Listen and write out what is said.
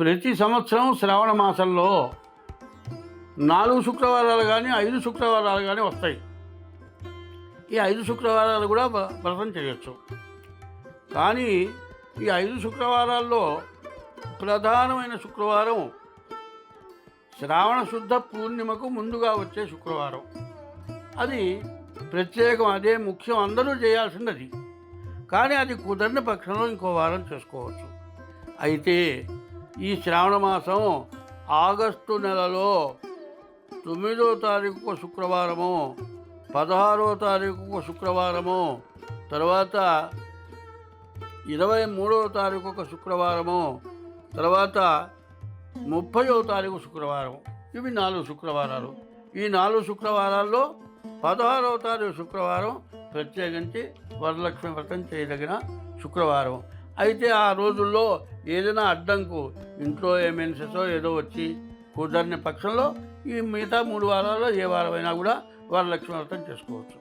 ప్రతి సంవత్సరం శ్రావణ మాసంలో నాలుగు శుక్రవారాలు కానీ ఐదు శుక్రవారాలు కానీ వస్తాయి. ఈ ఐదు శుక్రవారాలు కూడా వ్రతం చేయొచ్చు. కానీ ఈ ఐదు శుక్రవారాల్లో ప్రధానమైన శుక్రవారం శ్రావణ శుద్ధ పూర్ణిమకు ముందుగా వచ్చే శుక్రవారం. అది ప్రత్యేకం అదే ముఖ్యం అందరూ చేయాల్సింది అది కానీ అది కుదరని పక్షంలో ఇంకో వారం చేసుకోవచ్చు. అయితే ఈ శ్రావణ మాసం ఆగస్టు నెలలో తొమ్మిదో తారీఖుకు శుక్రవారము పదహారో తారీఖు శుక్రవారము తర్వాత ఇరవై మూడవ తారీఖు ఒక శుక్రవారము తర్వాత ముప్పయో తారీఖు శుక్రవారం ఇవి నాలుగు శుక్రవారాలు. ఈ నాలుగు శుక్రవారాల్లో పదహారవ తారీఖు శుక్రవారం ప్రత్యేకించి వరలక్ష్మి వ్రతం చేయదగిన శుక్రవారం అయితే ఆ రోజుల్లో ఏదైనా అడ్డంకు ఇంట్లో ఏ ఏదో వచ్చి కుదరని పక్షంలో ఈ మిగతా మూడు వారాల్లో ఏ వారమైనా కూడా వరలక్ష్మి వ్రతం చేసుకోవచ్చు.